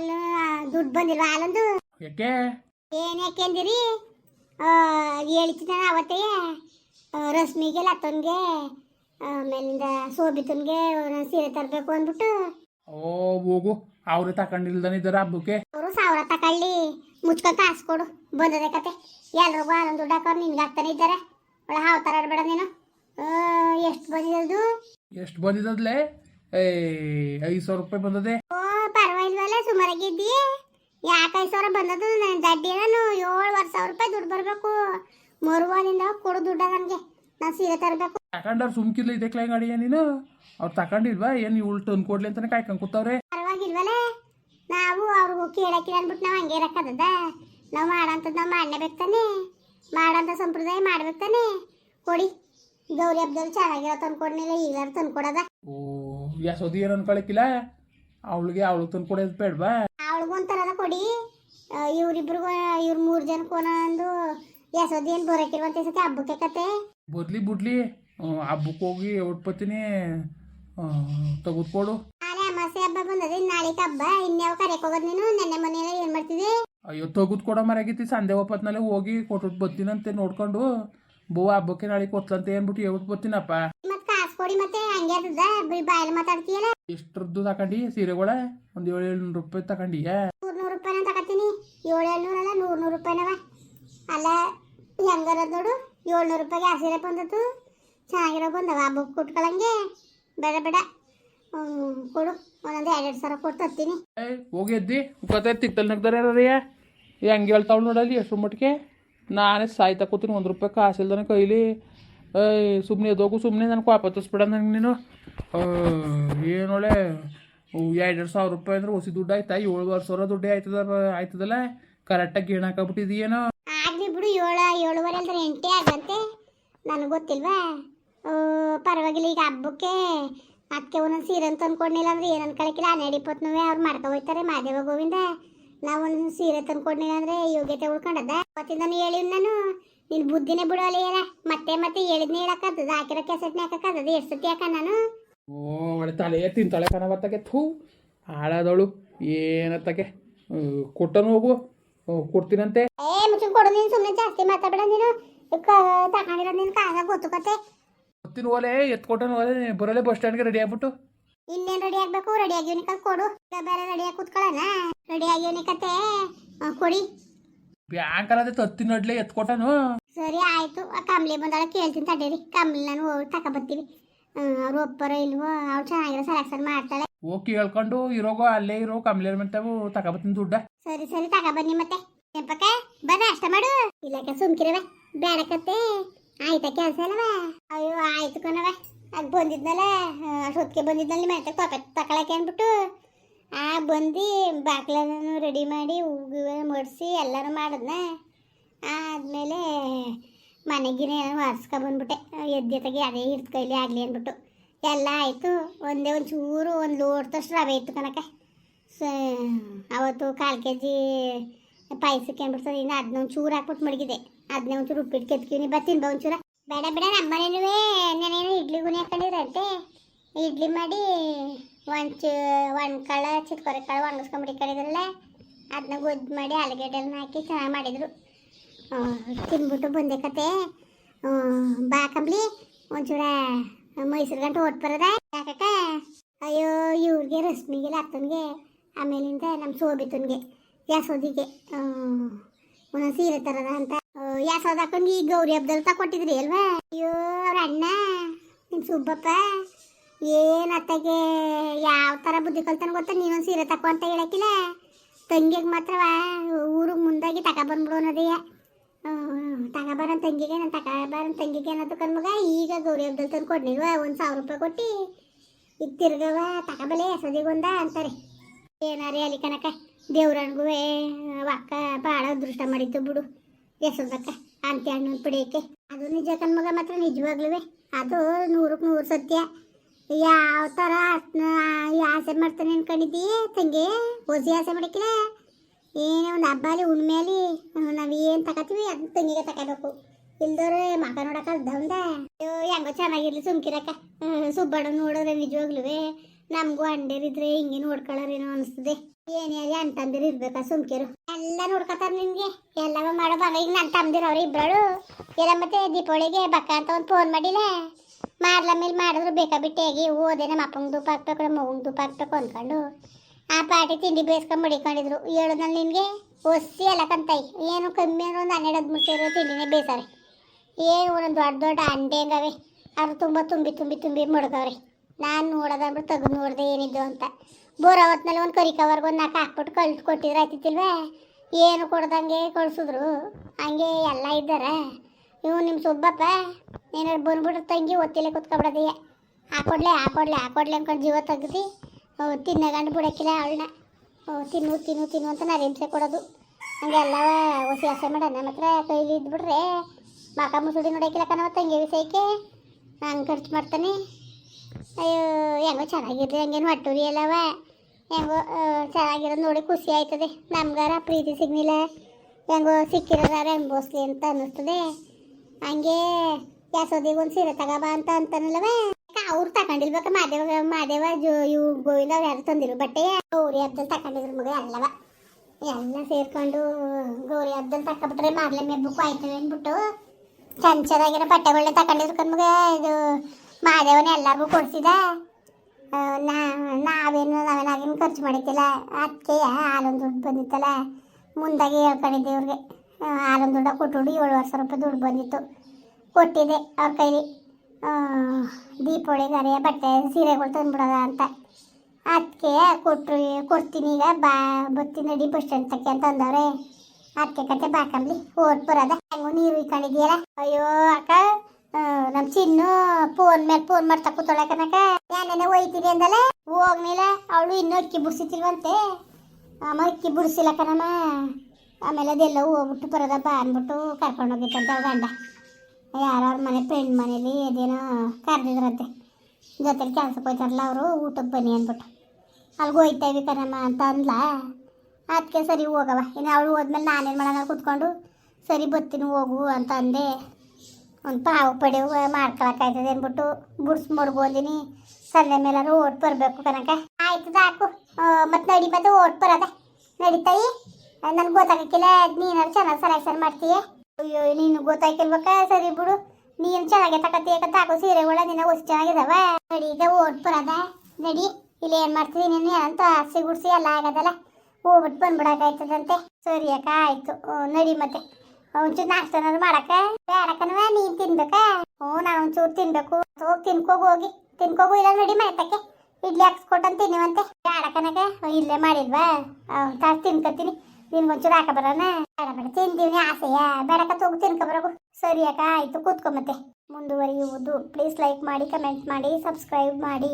ಹಾಲು ದುಡ್ಡು ಬಂದಿಲ್ವಾ ಹಾಲೊಂದು ಯಾಕೆ? ಏನ್ ಯಾಕೆಂದಿರಿ ಹೇಳ್ತಿದ್ದ ಅವತ್ತೇ ರಶ್ಮಿಗೆ ಲತ್ತನ್ಗೆ ಆಮೇಲಿಂದ ಸೋಬಿತನ್ಗೆ ಒಂದೊಂದ್ ಸೀರೆ ತರಬೇಕು ಅಂದ್ಬಿಟ್ಟು. ಓ ಹೋಗು. ಅವ್ರು ತಗೊಂಡಿಲ್ದಾನೆ ಇದ್ದಾರೆ ಹಬ್ಬಕ್ಕೆ. ಅವರು ಸಾವಿರ ತಕೊಳ್ಳಿ ಮುಚ್ಕೊಂಡ್ ಕಾಸು ಕೊಡು. ಬಂದದೆ ಕತೆ. ಎಲ್ರಿಗೂ ಬಾ ದುಡ್ಡು ಹಾಕೋರು ನಿನ್ಗೆ ಹಾಕ್ತಾನೆ ಇದ್ದಾರೆ. ಒಳ್ಳೆ ಹಾವು ಥರ ಆಡ್ಬೇಡ ನೀನು. ಎಷ್ಟು ಬಂದಿದ್ದು ಎಷ್ಟು ಬಂದಿದ್ದಲೇ? ಏ ಐದು ಸಾವಿರ ರೂಪಾಯಿ ಬಂದದೆ. ಓ ಪರವಾಗಿಲ್ವಲ್ಲ ಸುಮಾರಾಗಿದ್ದಿ ಯಾಕೆ ಐದು ಸಾವಿರ ಬಂದದ್ದು? ನನ್ನ ದಡ್ಡಿ ನಾನು ಏಳುವರೆ ಸಾವಿರ ರೂಪಾಯಿ ದುಡ್ಡು ಬರಬೇಕು. ಮರುವಾನಿಂದ ಕೊಡು ದುಡ್ಡ ನನಗೆ. ನಾನು ಸೀರೆ ತರಬೇಕು. ತಗೊಂಡವ್ರು ಸುಮ್ಕಿಲ್ಲ ಇದಕ್ಕೆ ಗಾಡಿ ನೀನು? ಅವ್ರು ತಕೊಂಡಿಲ್ವಾ? ಏನು ಇವಳು ತಂದು ಕೊಡ್ಲಿ ಅಂತಾನೆ ಕಾಯ್ಕೊಂಡು ಕೂತವ್ರೆ? ಪರವಾಗಿಲ್ವಲ್ಲ? ನಾವು ಅವ್ರಿಗೂ ಕೇಳಕ್ಕಿಲ್ಲ ಅಂದ್ಬಿಟ್ಟು ನಾವು ಹಂಗೆ ಇರಕ್ಕದ ನಾವು ಮಾಡೋಂಥದ್ದು ನಾವು ಮಾಡಲೇಬೇಕು ತಾನೆ? ಮಾಡೋಂಥ ಸಂಪ್ರದಾಯ ಮಾಡ್ಬೇಕು ತಾನೆ? ಕೊಡಿ. ಗೌರಿ ಹಬ್ಬದಲ್ಲಿ ಚೆನ್ನಾಗಿರೋ ತಂದ್ಕೊಡ್ನಿಲ್ಲ ಈಗಲಾರು ತಂದ್ಕೊಡದ. ಓ ಯಸೋದಿ ಏನು ಅನ್ಕೊಳಕಿಲ್ಲ? ಅವಳಿಗೆ ಅವಳು ತಂದು ಕೊಡೋದು ಬೇಡವಾ? ಅವಳಿಗೂ ಒಂಥರದ ಕೊಡಿ. ಇವ್ರಿಬ್ರು ಇವ್ರಿಬ್ರಿಗೂ ಇವ್ರ ಮೂರು ಜನ ಒಂದೊಂದು ಯಶೋದಿ ಏನು ಬರೋಕಿರುವಂತ ಸತಿ ಹಬ್ಬಕ್ಕೆ ಕತೆ? ಬರ್ಲಿ ಬಿಡ್ಲಿ. ಹಬ್ಬಕ್ಕೆ ಹೋಗಿ ಹೊಟ್ಪತ್ತೀನಿ ತೆಗೆದುಕೊಡು ಅರೆ ಅಮಾಸೆ ಹಬ್ಬ ಬಂದದೆ ನಾಳೆ ಹಬ್ಬ. ಇನ್ಯಾವ ಕರೆಕ್ ಹೋಗೋದು ನೀನು? ನೆನ್ನೆ ಮನೆಯಲ್ಲ ಏನು ಮಾಡ್ತಿದ್ದೆ? ಅಯ್ಯೋ ತೆಗೆದು ಕೊಡೋ ಮರಾಗಿತ್ತು ಸಂಧೆ ಒಪ್ಪತ್ನಲ್ಲೇ ಹೋಗಿ ಕೊಟ್ಟು ಬರ್ತೀನಂತೆ ನೋಡ್ಕೊಂಡು ಬೋ ಹಬ್ಬಕ್ಕೆ ನಾಳೆ ಕೊತ್ಲಂತೆ ಅಂದ್ಬಿಟ್ಟು ಹೇಳ್ಬಿಟ್ಟು ಬರ್ತೀನಪ್ಪ ಮತ್ತೆ ಕಾಸು ಕೊಡಿ ಮತ್ತೆ ಹಂಗೆ ಅದ ಬರೀ ಬಾಯಲ್ಲಿ ಮಾತಾಡ್ತೀಯಲ್ಲ. ಎಷ್ಟ್ರದ್ದು ತಕೊಂಡಿ? ಸೀರೆಗಳ? ಒಂದು ಏಳು ಏಳ್ನೂರು ರೂಪಾಯಿ ತಕೊಂಡಿ ನೂರು ರೂಪಾಯಿನ ತಗೋತೀನಿ ಏಳು ಏಳ್ನೂರಲ್ಲ ನೂರು ನೂರು ರೂಪಾಯಿನವ. ಅಲ್ಲ ಹೆಂಗಾರ ನೋಡು? ಏಳ್ನೂರು ರೂಪಾಯಿಗೆ ಆ ಸೀರೆ ಬಂದದ್ದು. ಚೆನ್ನಾಗಿರೋ ಬಂದವ. ಬುಕ್ ಕೊಟ್ಕೊಳಂಗೆ ಬೇಡ ಬೇಡ. ಕೊಡು. ಒಂದೊಂದು ಎರಡು ಸಾವಿರ ಕೊಟ್ಟು ಏ ಹೋಗಿ ಎದ್ದಿ. ಉಕ್ಕತ್ತೆ ತಿಕ್ಕಲ್ ನಗ್ದಾರೆ ಯಾರಯ್ಯ ಹೆಂಗೆ ಹೇಳ್ತಾವ್ ನೋಡಲ್ಲಿ ಎಷ್ಟು ಮಟ್ಟಿಗೆ? ನಾನೇ ಸಾಯ್ತಾ ಕೂತೀನಿ. ಒಂದು ರೂಪಾಯಿ ಕಾಸಿಲ್ದನ ಕೈಲಿ. ಏಯ್ ಸುಮ್ಮನೆ ಎದೋಗು ಸುಮ್ಮನೆ ನನಗೆ ವಾಪತ್ತಿಸ್ಬಿಡ ನನಗೆ ನೀನು. ಏನೊಳ್ಳೆ ಎರಡು ಸಾವಿರ ರೂಪಾಯಿ ಅಂದ್ರೆ ಹೊಸಿ ದುಡ್ಡು ಆಯ್ತಾ? ಏಳುವರೆ ಸಾವಿರ ದುಡ್ಡೇ ಆಯ್ತದ ಆಯ್ತದಲ್ಲ? ಕರೆಕ್ಟಾಗಿ ಹಾಕಬಿಟ್ಟಿದೀಯೇನೋ? ಆಗ್ಲಿ ಬಿಡು ಏಳು ಏಳುವರೆ ಅಂದ್ರೆ ಎಂಟೇ ಆಗಂತೆ ನನಗೆ ಗೊತ್ತಿಲ್ವಾ? ಓ, ಪರವಾಗಿಲ್ಲ ಈಗ ಹಬ್ಬಕ್ಕೆ ಅದಕ್ಕೆ ಒಂದೊಂದು ಸೀರೆ ಅಂತ ತಂದ್ಕೊಡ್ನಿಲ್ಲ ಅಂದ್ರೆ ಏನು ಅನ್ಕೊಳಕಿಲ್ಲ. ಹನ್ನೆರಡು ಇಪ್ಪತ್ತು ಅವ್ರು ಮಾಡ್ಕೊ ಹೋಗ್ತಾರೆ ಮಾದೇವ ಗೋವಿಂದ. ನಾವು ಒಂದು ಸೀರೆ ತಂದ್ಕೊಂಡಿಲ್ಲ ಅಂದ್ರೆ ಯೋಗ್ಯತೆ ಉಳ್ಕೊಂಡದ? ಅವತ್ತಿಂದನೂ ಹೇಳಿವ್ ನಾನು ನಿನ್ನ ಬುದ್ಧಿನೇ ಬಿಡೋಲ್ಲ ಏನ? ಮತ್ತೆ ಮತ್ತೆ ಹೇಳಿದ್ನೇ ಹೇಳಕ್ಕಾಗ್ತದ ಹಾಕಿರೋ ಕೆಸಟ್ನೇ ಹಾಕಕ್ಕಾಗ್ತದ ಎಷ್ಟು ಸತಿ ಹಾಕ ನಾನು? ಓ ಒಳ್ಳೆ ತಲೆ ತಿಂತಾಳೆ ಕಣವತ್ತಕ್ಕೆ ಥೂ ಹಾಳಾದವಳು. ಏನತ್ತಕ್ಕೆ ಕೊಟ್ಟನು ಹೋಗು. ಕೊಡ್ತೀನಂತೆ. ಏ ಮುಚ್ಚಿನ ಕೊಡು ನೀನು ಸುಮ್ಮನೆ ಜಾಸ್ತಿ ಮಾತಾಡಬೇಡ ನೀನು. ತಗೊಂಡಿರೋದು ನಿನ್ನ ಕಾಗ ಗೊತ್ತು ಕತೆ. ಕೊಡ್ತೀನಿ ಓಲೆ ಎತ್ಕೊಟ್ಟನು ಓಲೆ ಬರೋಲೆ ಬಸ್ ಸ್ಟ್ಯಾಂಡ್ಗೆ ರೆಡಿ ಆಗ್ಬಿಟ್ಟು. ಇನ್ನೇನು ರೆಡಿ ಆಗಬೇಕು? ರೆಡಿ ಆಗಿವ್ನಿ ಕಲ್ ಕೊಡು. ಬೇರೆ ರೆಡಿ ಆಗಿ ಕೂತ್ಕೊಳ್ಳೋಣ. ರೆಡಿ ಆಗಿವ್ನಿ ಕತೆ. ಕೊಡಿ. ಬ್ಯಾಂಕ್ ಅಲ್ಲದೆ ತತ್ತಿ ನಡ್ಲೆ ಎತ್ಕೊಟ್ಟನು ಸರಿ ಆಯ್ತು. ಆ ಕಮ್ಲಿ ಬಂದಾಳ ಕೇಳ್ತೀನಿ ತಡೀರಿ. ಕಮ್ಲಿ ನಾನು ಹೋಗಿ ತಗೊಬರ್ತೀವಿ ಅವ್ರು ಒಪ್ಪರ ಇಲ್ವೋ? ಅವ್ರು ಚೆನ್ನಾಗಿರೋ ಸೆಲೆಕ್ಷನ್ ಮಾಡ್ತಾಳೆ. ಓಕೆ ಕೇಳ್ಕೊಂಡು ಇರೋಗೋ ಅಲ್ಲೇ ಇರೋ ಕಮ್ಲೇರ್ ಮಂತವು ತಗೋಬತ್ತೀನಿ ದುಡ್ಡ. ಸರಿ ಸರಿ ತಗೋಬನ್ನಿ ಮತ್ತೆ. ನೆಂಪಕ್ಕ ಬರ ಅಷ್ಟ ಮಾಡು. ಇಲ್ಲಕ್ಕ ಸುಮ್ಕಿರವೆ. ಬೇಡ ಆಯ್ತ ಕೆಲಸ ಅಲ್ಲವ ಅಯ್ಯೋ ಆಯ್ತು ಕಣವ ಅದು ಬಂದಿದ್ನಲ್ಲ ಅಷ್ಟೊತ್ತಿಗೆ ಬಂದಿದ್ನಲ್ಲಿ ಮತ್ತೆ ಕೊಪ್ಪೆ ತಕೊಳಕ್ಕೆ ಅಂದ್ಬಿಟ್ಟು. ಆ ಬಂದು ಬಾಕ್ಲನ್ನು ರೆಡಿ ಮಾಡಿ ಹೂವು ಮಡಿಸಿ ಎಲ್ಲರೂ ಮಾಡಿದ್ನ. ಆದಮೇಲೆ ಮನೆಗಿನ ಒರೆಸ್ಕೊ ಬಂದ್ಬಿಟ್ಟೆ. ತಗೆ ಅದೇ ಇರ್ತ ಕೈಲಿ ಆಗಲಿ ಅಂದ್ಬಿಟ್ಟು. ಎಲ್ಲ ಆಯಿತು. ಒಂದೇ ಒಂದು ಚೂರು ಒಂದು ಲೋಡ್ದಷ್ಟು ರವೆ ಇತ್ತು ಕನಕ ಸ, ಅವತ್ತು ಕಾಲು ಕೆ ಜಿ ಪಾಯಸಕ್ಕೆ ಅಂದ್ಬಿಡ್ತಾರೆ ಇನ್ನು ಅದನ್ನ ಒಂದು ಚೂರು ಹಾಕ್ಬಿಟ್ಟು ಮಡಗಿದೆ ಅದನ್ನೇ ಒಂಚೂರು ಉಪ್ಪಿಟ್ಟು ಕೆತ್ತಕೀನಿ ಬರ್ತೀನಿ ಬಾ ಒಂಚೂರ. ಬೇಡ ಬೇಡ ನಮ್ಮನೇನುವೆ ನಾನೇನು ಇಡ್ಲಿ ಗುಣಿ ಹಾಕೊಂಡಿರಂತೆ ಇಡ್ಲಿ ಮಾಡಿ ಒಂದು ಚ, ಒಂದು ಕಾಳ, ಚಿತ್ಕೊರೆ ಕಾಳು ಒಣಗಿಸ್ಕೊಂಬಿಟ್ಟು ಕಡಿದ್ರಲ್ಲ ಅದನ್ನ ಗೊದ್ದು ಮಾಡಿ ಆಲೂಗಡ್ಡೆಲ್ಲ ಹಾಕಿ ಚೆನ್ನಾಗಿ ಮಾಡಿದರು. ತಿಂದ್ಬಿಟ್ಟು ಬಂದೆ ಕತೆ. ಬಾ ಕಂಬ್ಲಿ ಒಂಚೂರ ಮೈಸೂರು ಗಂಟು ಓಟ್ ಬರದ? ಅಯ್ಯೋ, ಇವ್ರಿಗೆ ರಶ್ಮಿಗೆ ಲಾಕ್ತನ್ಗೆ ಆಮೇಲಿಂದ ನಮ್ಮ ಸೋಬಿತನ್ಗೆ ಯಾಸೋದಿಗೆ ಒಂದೊಂದು ಸೀರೆ ತರದ ಅಂತ. ಯಾಸೋದ ಹಾಕೊಂಡು ಈ ಗೌರಿ ಹಬ್ಬದಲ್ಲಿ ತಕೊಟ್ಟಿದ್ರಿ ಅಲ್ವಾ? ಅಯ್ಯೋ, ಅವ್ರ ಅಣ್ಣ ನಿಮ್ಮ ಸುಬ್ಬಪ್ಪ, ಏನು ಅತ್ತಗೆ ಯಾವ ಥರ ಬುದ್ಧಿ ಕಲ್ತಾನ ಗೊತ್ತಾ? ನೀನೊಂದು ಸೀರೆ ತಕೊ ಅಂತ ಹೇಳಕ್ಕಿಲ್ಲ. ತಂಗಿಗೆ ಮಾತ್ರವ ಊರಿಗೆ ಮುಂದಾಗಿ ತಗೊಬಂದ್ಬಿಡು ಅನ್ನೋದಯ್ಯ ತಗೊಬಾರ ತಂಗಿಗೆ, ನಾನು ಬರನ್ ತಂಗಿಗೆ ಅನ್ನೋದು ಕಣ್ಮಗ ಈಗ ಗೌರಿ ಹಬ್ಬದಲ್ಲಿ ತಂದು ಕೊಡ್ನಿಲ್ವ? ಒಂದು ಸಾವಿರ ರೂಪಾಯಿ ಕೊಟ್ಟು. ಇದು ತಿರ್ಗವ, ತಗೊಬಲೆ ಸದಿಗೊಂದ ಅಂತಾರೆ. ಏನಾರೇ ಅಲ್ಲಿ ಕನಕ ದೇವ್ರನ್ಗೂ ಅಕ್ಕ ಭಾಳ ಅದೃಷ್ಟ ಮಾಡಿದ್ದು ಬಿಡು. ಎಸದಕ್ಕ ಅಂತ ಹಣ್ಣು ಪಿಡಿಯಕ್ಕೆ. ಅದು ನಿಜ ಕಣ್ಮಗ ಮಾತ್ರ ನಿಜವಾಗ್ಲೂ ಅದು ನೂರಕ್ಕೆ ನೂರು ಸತ್ಯ. ಯಾವ ಥರ ಆಸೆ ಮಾಡ್ತಾನೆ ಅನ್ಕೊಂಡಿದ್ದೀ ತಂಗಿ? ಹೊಸಿ ಆಸೆ ಮಾಡಕ್ಕಿಲ್ಲ? ಏನೇ ಒಂದು ಹಬ್ಬಲಿ ನಾವು ಏನು ತಗೋತೀವಿ ಅದನ್ನ ತಂಗಿಗೆ ತಗೋಬೇಕು. ಇಲ್ದವ್ರೆ ಮಕ ನೋಡಕ ಅಲ್ದವಂದ ಅಯ್ಯೋ, ಹೆಂಗೋ ಚೆನ್ನಾಗಿರ್ಲಿ ಸುಮ್ಕಿರಕ್ಕ. ಸುಬ್ಬಣ್ಣ ನೋಡಿದ್ರೆ ನಿಜವಾಗ್ಲೂ ನಮಗೂ ಅಂಡೇರಿದ್ರೆ ಹಿಂಗೆ ನೋಡ್ಕೊಳ್ಳೋರೇನೋ ಅನಿಸ್ತದೆ. ಏನೇ ಯಾರಿ ಅಣ್ಣ ತಂದಿರು ಇರ್ಬೇಕಾ ಸುಮ್ಕಿರು. ಎಲ್ಲ ನೋಡ್ಕೊತಾರ ನಿಮಗೆ. ಎಲ್ಲವ ಮಾಡೋ ಮಗ ಈಗ ನನ್ನ ತಂದಿರು ಅವ್ರ ಇಬ್ಬರು ಎಲ್ಲ ಮತ್ತೆ ದೀಪಾವಳಿಗೆ ಬಕ್ಕ ಅಂತ ಒಂದು ಫೋನ್ ಮಾಡಿಲ್ಲ. ಮಾಡ್ಲ ಮೇಲೆ ಮಾಡಿದ್ರು ಬೇಕಾ ಬಿಟ್ಟೇಗಿ ಓದೆ ನಮ್ಮ ಅಪ್ಪಂಗೆ ದುಪ್ಪ ಹಾಕ್ಬೇಕು, ನಮ್ಮ ಮಗಂಗೆ ದುಪ್ಪ ಹಾಕ್ಬೇಕು ಅಂದ್ಕೊಂಡು. ಆ ಪಾಟಿ ತಿಂಡಿ ಬೇಯಿಸ್ಕೊಂಡು ಮಡಿಕೊಂಡಿದ್ರು. ಹೇಳೋದ್ರಲ್ಲಿ ನಿನಗೆ ಒಸಿ ಅಲ್ಲ ಕಂತಾಯಿ ಏನು ಕಮ್ಮಿ ಅಂದ್ರೆ ಒಂದು ಹನ್ನೆರಡು, ಹದಿಮೂರು ಸಾವಿರ ತಿಂಡಿನೇ ಬೇಯಿಸಾರೆ. ಏನು ಒಂದು ದೊಡ್ಡ ದೊಡ್ಡ ಅಂಡೆ ಹಂಗವೆ ಅವ್ರು ತುಂಬ ತುಂಬಿ ತುಂಬಿ ತುಂಬಿ ಮಡ್ಗವ್ರೆ ನಾನು ನೋಡೋದಂದ್ರೆ ತೆಗೆದು ನೋಡಿದೆ ಏನಿದ್ದು ಅಂತ. ಬೋರ್ ಹೊತ್ನಲ್ಲಿ ಒಂದು ಕರಿ ಕವರ್ಗೆ ಒಂದು ನಾಲ್ಕು ಹಾಕ್ಬಿಟ್ಟು ಕಳ್ಸಿ ಕೊಟ್ಟಿದ್ರೆ, ಆಯ್ತಿತ್ತಿಲ್ವೇ? ಏನು ಕೊಡ್ದಂಗೆ ಕಳ್ಸಿದ್ರು. ಹಂಗೆ ಎಲ್ಲ ಇದ್ದಾರೆ. ಇವು ನಿಮ್ಮ ಸುಬ್ಬಪ್ಪ ನೀನು ಬಂದ್ಬಿಟ್ರೆ ತಂಗಿ ಒತ್ತಿಲೆ ಕುತ್ಕೊಬಿಡೋದಯ್ಯ ಹಾಕೊಡ್ಲೆ ಹಾಕೊಡ್ಲೆ ಹಾಕೊಡ್ಲೆ ಅಂದ್ಕೊಂಡು ಜೀವ ತೆಗ್ದು ತಿನ್ನಗಂಡು ಬಿಡಕ್ಕಿಲ್ಲ ಅವಳನ್ನ. ತಿನ್ನು ತಿನ್ನು ತಿನ್ನು ಅಂತ ನಾನು ಹಿಂಸೆ ಕೊಡೋದು. ಹಂಗೆ ಎಲ್ಲ ಹೊಸಿ ಆಸೆ ಮಾಡ ನನ್ನ ಹತ್ರ ಕೈಲಿ ಇದ್ಬಿಟ್ರೆ ಮಾಕ ಮುಸುಡಿ ನೋಡಕ್ಕಿಲ್ಲ ಕಣವ ಹಂಗೆ ವಿಷಯಕ್ಕೆ. ಹಂಗೆ ಖರ್ಚು ಮಾಡ್ತಾನೆ. ಅಯ್ಯೋ, ಹೆಂಗೋ ಚೆನ್ನಾಗಿರ್ಲಿ ಹಂಗೇನು ಹೊಟ್ಟೂರಿ ಎಲ್ಲವ. ಹೆಂಗೋ ಚೆನ್ನಾಗಿರೋದು ನೋಡಿ ಖುಷಿ ಆಯ್ತದೆ. ನಮ್ಗಾರ ಪ್ರೀತಿ ಸಿಗ್ನಿಲ್ಲ ಹೆಂಗೋ ಸಿಕ್ಕಿರೋದಾರ ಬೋಸ್ಲಿ ಅಂತ ಅನ್ನಿಸ್ತದೆ. ಹಂಗೆ ಯಾಸೋದಿಗೆ ಒಂದು ಸೀರೆ ತಗೋಬಾ ಅಂತ ಅಂತಾನಲ್ಲವೇ. ಅವ್ರು ತಗೊಂಡಿಲ್ಬೇಕ ಮಾದೇವ ಮಾದೇವ ಇವು ಗೋವಿಂದ ಅವ್ರು ಯಾರು ತಂದಿರು. ಬಟ್ಟೆ ಗೌರಿ ಹಬ್ಬದಲ್ಲಿ ತಕೊಂಡಿದ್ರು ಮಗ, ಎಲ್ಲವ. ಎಲ್ಲ ಸೇರ್ಕೊಂಡು ಗೌರಿ ಹಬ್ಬದಲ್ಲಿ ತಕೊಂಡ್ಬಿಟ್ರೆ ಮಾರ್ಲೆ ಮೆಬ್ಬಕ್ಕೂ ಆಯ್ತವೆ ಅಂದ್ಬಿಟ್ಟು ಚಂದ ಚೆನ್ನಾಗಿರೋ ಬಟ್ಟೆಗಳನ್ನ ತಕೊಂಡಿದ್ರು ಕಣ್ಮಗ ಇದು ಮಾದೇವನ ಎಲ್ಲರಿಗೂ ಕೊಡ್ಸಿದ. ನಾ, ನಾವೇನು ನಾವೇನಾಗೇನು ಖರ್ಚು ಮಾಡಿದ್ದಿಲ್ಲ. ಅದಕ್ಕೆ ಹಾಲೊಂದು ದುಡ್ಡು ಬಂದಿತ್ತಲ್ಲ. ಮುಂದಾಗಿ ಹೇಳ್ಕೊಂಡಿದ್ದೆ ಇವ್ರಿಗೆ. ಹಾಲೊಂದು ದುಡ್ಡು ಕೊಟ್ಟು ಏಳು ವರ್ಷ ರೂಪಾಯಿ ದುಡ್ಡು ಬಂದಿತ್ತು. ಕೊಟ್ಟಿದೆ ಅವ್ರ ಕೈಲಿ. ಆ, ದೀಪಾವಳಿಗಾರೆ ಬಟ್ಟೆ ಸೀರೆಗಳು ತಂದ್ಬಿಡೋದ ಅಂತ. ಅದಕ್ಕೆ ಕೊಟ್ಟರು ಕೊಡ್ತೀನಿ ಈಗ ಬಾ ಬತ್ತಿ ನಡಿ ಬಸ್ ಸ್ಟ್ಯಾಂಡ್ ತಕ್ಕೆ ಅಂತ ಅಂದವ್ರೆ. ಅದಕ್ಕೆ ಕತೆ ಬಾಕಂಬ್ಲಿ ಓಟ್ ಬರೋದ. ಹೆಂಗು ನೀರು ಇಕ್ಕೊಂಡಿದ್ಯಲ್ಲ ಅಯ್ಯೋ ಅಕ್ಕ ನಮ್ಮ ನಮ್ ಚಿನ್ನು ಫೋನ್ ಮೇಲೆ ಫೋನ್ ಮಾಡ್ತಾ ಕೂತೊಳಕನಕ ಏನೇನೆ ಒಯ್ತೀನಿ ಅಂದಲ್ಲ? ಅವಳು ಇನ್ನೂ ಅಕ್ಕಿ ಬಿಡ್ಸಿತಿಲ್ವಂತೆ ಅಮ್ಮ ಅಕ್ಕಿ ಬಿಡಿಸಿಲ್ಲ ಕಣಮ್ಮ ಆಮೇಲೆ ಅದೆಲ್ಲ ಹೋಗ್ಬಿಟ್ಟು ಬರೋದಪ್ಪ ಅಂದ್ಬಿಟ್ಟು ಕರ್ಕೊಂಡು ಅವ್ರ ಗಂಡ. ಯಾರವ್ರ ಮನೆ ಫ್ರೆಂಡ್ ಮನೇಲಿ ಅದೇನೋ ಕರೆದಿದ್ರಂತೆ. ಜೊತೆಲಿ ಕೆಲ್ಸಕ್ಕೆ ಹೋಯ್ತಾರಲ್ಲ ಅವರು ಊಟಕ್ಕೆ ಬನ್ನಿ ಅಂದ್ಬಿಟ್ಟು. ಅಲ್ಲಿಗೆ ಹೋಯ್ತೇವೆ ಕಣಮ್ಮ ಅಂತ ಅಂದ್ಲ? ಅದಕ್ಕೆ ಸರಿ ಹೋಗವ. ಇನ್ನು ಅವಳು ಹೋದ್ಮೇಲೆ ನಾನೇನು ಮಾಡೋಣ ಕೂತ್ಕೊಂಡು, ಸರಿ ಬರ್ತೀನಿ ಹೋಗು ಅಂತ ಅಂದೆ. ಒಂದು ಪಾವು ಪಡೆವು ಮಾಡ್ಕೊಳಕ್ಕಾಯ್ತದೆ ಅಂದ್ಬಿಟ್ಟು ಬುಡ್ಸ್ ಮಾಡ್ಬೋದಿನಿ ಸಂಜೆ ಮೇಲಾರು ಓಟ್ ಬರಬೇಕು ಕನಕ ಆಯ್ತದ ಹಾಕು ಮತ್ತು ನಡಿ, ಮತ್ತೆ ಓಟ್ ಬರೋದೆ. ನಡಿತಾಯಿ ನನಗೆ ಗೊತ್ತಾಗಕ್ಕಿಲ್ಲ. ನೀನಾರು ಚೆನ್ನಾಗಿ ಸೆಲೆಕ್ಷನ್ ಮಾಡ್ತೀಯ? ಅಯ್ಯೋ, ನೀನು ಗೊತ್ತಾಯ್ಕಿಲ್ಬೇಕ ಸರಿ ಬಿಡು. ನೀನು ಚೆನ್ನಾಗಿ ತಕತಿ, ಯಾಕಂತ ಹಾಕೋ ಸೀರೆಗಳ ನಿನ್ನ ಹೊಸ ಚೆನ್ನಾಗಿದಾವ. ನಡಿ, ಈಗ ಓಟ್ ಬರದ. ನಡಿ, ಇಲ್ಲಿ ಏನ್ ಮಾಡ್ತೀವಿ ನೀನು ಅಂತ ಹಸಿ ಗುಡ್ಸಿ ಎಲ್ಲ ಆಗದಲ್ಲ? ಹೋಗ್ಬಿಟ್ಟು ಬಂದ್ಬಿಡಕಾಯ್ತದಂತೆ ಸರಿ ಅಕ್ಕ, ಆಯ್ತು. ನಡಿ ಮತ್ತೆ. ಒಂಚೂರು ನಾಷ್ಟ ಮಾಡಕ ಬೇಡಕ್ಕನವ ನೀನ್ ತಿನ್ಬೇಕ? ಹ್ಞೂ ನಾನು ಒಂಚೂರು ತಿನ್ಬೇಕು. ಹೋಗಿ, ತಿನ್ಕೋಗ್, ಹೋಗಿ. ತಿನ್ಕೋಗು, ಇಲ್ಲ ನಡಿ ಮನೆತಕ್ಕೆ ಇಡ್ಲಿ ಹಾಕ್ಸ್ಕೊಟ್ಟಂತ ತಿನ್ನಿವಂತೆ. ಬೇಡಕ್ಕನಕ ಇಲ್ಲೇ ಮಾಡಿಲ್ವಾ? ತಾ ತಿನ್ಕತ್ತೀನಿ ನಿನ್ಗೊಂಚೂರು ಹಾಕ ಬರೋಣ? ಬೇಡ ಬೇಡ ತಿಂತೀವಿ ಆಸೆಯ. ಬೇಡಕ್ಕ, ತಗೋ ಸರಿ ಅಕ್ಕ, ಆಯ್ತು, ಕೂತ್ಕೊ ಮತ್ತೆ. ಮುಂದುವರಿಯುವುದು. ಪ್ಲೀಸ್ ಲೈಕ್ ಮಾಡಿ ಕಮೆಂಟ್ ಮಾಡಿ ಸಬ್ಸ್ಕ್ರೈಬ್ ಮಾಡಿ.